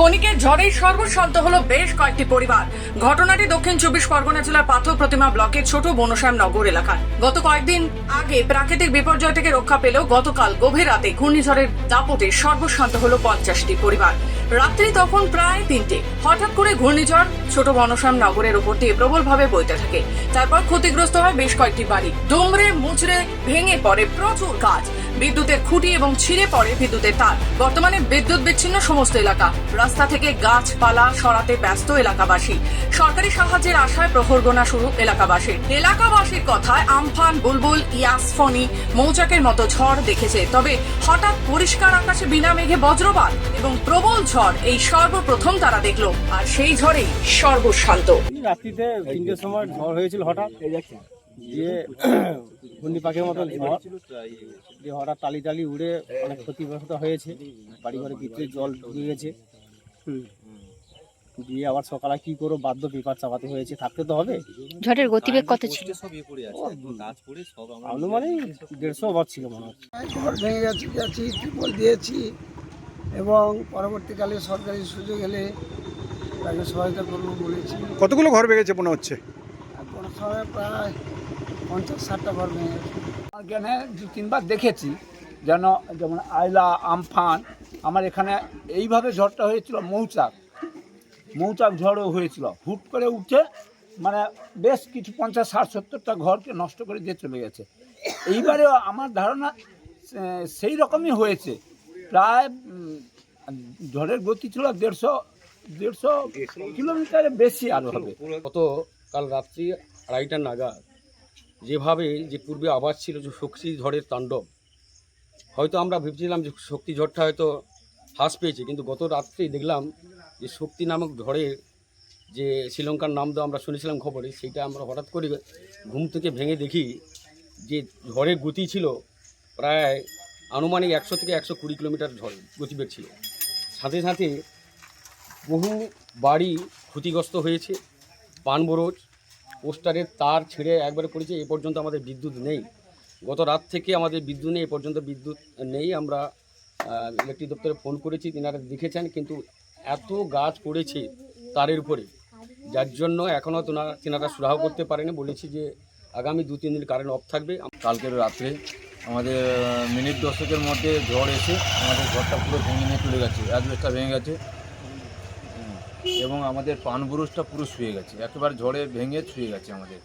ক্ষণিকের ঝড়েই সর্বশান্ত হলো বেশ কয়েকটি পরিবার। ঘটনাটি দক্ষিণ চব্বিশ পরগনা জেলার পাথর প্রতিমা ব্লকের ছোট বনশ্যাম নগর এলাকায় গত কয়েকদিন আগে প্রাকৃতিক বিপর্যয় থেকে রক্ষা পেলেও গতকাল গভীর রাতে ঘূর্ণিঝড়ের দাপটে সর্বশান্ত হলো পঞ্চাশটি পরিবার। রাত্রি তখন প্রায় তিনটে। হঠাৎ করে ঘূর্ণিঝড় ছোট বনশ্যাম নগরের উপর দিয়ে প্রবলভাবে বইতে থাকে। তারপর ক্ষতিগ্রস্ত হয় বেশ কয়েকটি বাড়ি। দুমড়ে মুচড়ে ভেঙে পড়ে প্রচুর গাছ। বিদ্যুতের খুঁটি এবং ছিঁড়ে পড়ে বিদ্যুতের তার। বর্তমানে বিদ্যুৎ বিচ্ছিন্ন সমস্ত এলাকা। রাস্তা থেকে গাছপালা সরাতে ব্যস্ত এলাকাবাসী। সরকারি সাহায্যের আশায় প্রহর গোনা শুরু এলাকাবাসীর। এলাকাবাসীর কথায় আমফান, বুলবুল, ইয়াসফনি, মৌচাকের মতো ঝড় দেখেছে। তবে হঠাৎ পরিষ্কার আকাশে বিনা মেঘে বজ্রপাত এবং প্রবল ঝড় এই সর্বপ্রথম তারা দেখল। আর সেই ঝড়েই সর্বশান্ত। রাত্রিতে তিনটের সময় ঝড় হয়েছিল হঠাৎ। দিয়ে ঘূর্ণি পাখির মতো ঝড় দিয়ে হঠাৎ টালি টালি উড়ে অনেক ক্ষতিগ্রস্ত হয়েছে। বাড়ি ঘরে ভিতরে জল ঢুকে গেছে। দিয়ে আবার সকালে কি করো বাধ্য পেপার চাপাতে হয়েছে। থাকতে তো হবে। ঝড়ের গতিবেগ কত ছিল? আনুমানিক দেড়শো ওভার ছিল মনে হচ্ছে ঘর ভেঙে গেছে গেছি টিপল দিয়েছি। এবং পরবর্তীকালে সরকারি সুযোগ এলে তাকে সহায়তা করব বলেছি। কতগুলো ঘর ভেঙেছে মনে হচ্ছে? আর প্রায় পঞ্চাশ ষাটটা ঘর ভেঙে গেছে। এখানে দু তিনবার দেখেছি যেন যেমন আয়লা আমফান আমার এখানে এইভাবে ঝড়টা হয়েছিল মৌচাক। মৌচাক ঝড়ও হয়েছিল। হুট করে উঠে মানে বেশ কিছু পঞ্চাশ ষাট সত্তরটা ঘরকে নষ্ট করে দিয়ে চলে গেছে। এইবারেও আমার ধারণা সেই রকমই হয়েছে। প্রায় ঝড়ের গতি ছিল দেড়শো দেড়শো কিলোমিটারের বেশি আরও হবে। গত কাল রাত্রি আড়াইটা নাগাদ, যেভাবে যে পূর্বে আওয়াজ ছিল যে শক্তি ঝড়ের তাণ্ডব, হয়তো আমরা ভেবেছিলাম যে শক্তি ঝড়টা হয়তো হ্রাস পেয়েছে, কিন্তু গত রাত্রেই দেখলাম যে শক্তি নামক ঝড়ে যে শ্রীলঙ্কার নাম তো আমরা শুনেছিলাম খবরে, সেইটা আমরা হঠাৎ করে ঘুম থেকে ভেঙে দেখি যে ঝড়ের গতি ছিল প্রায় আনুমানিক একশো থেকে একশো কুড়ি কিলোমিটার ঝড় গতিবেগ ছিল। সাথে সাথে বহু বাড়ি ক্ষতিগ্রস্ত হয়েছে, পানবরজ পোস্টারের তার ছিঁড়ে একবারে পড়েছে এ পর্যন্ত আমাদের বিদ্যুৎ নেই। গত রাত থেকে আমাদের বিদ্যুৎ নেই, এ পর্যন্ত বিদ্যুৎ নেই। আমরা ইলেকট্রিক দপ্তরে ফোন করেছি, তিনারা দেখেছেন, কিন্তু এত গাছ পড়েছে তারের উপরে। যার জন্য এখনও তোনারা তিনারা সুরাহ করতে পারেনি। বলেছি যে আগামী দু তিন দিন কারেন্ট অফ থাকবে। কালকের রাত্রে আমাদের, মিনিট দশকের মধ্যে ঝড় এসে আমাদের ঘরটা পুরো ভেঙে নিয়ে চলে গেছে অ্যাজবেস্টটা ভেঙে গেছে। এবং আমাদের পানবুরুজটা পুরো শুয়ে গেছে। একেবারে ঝড়ে ভেঙে ছুঁয়ে গেছে আমাদের।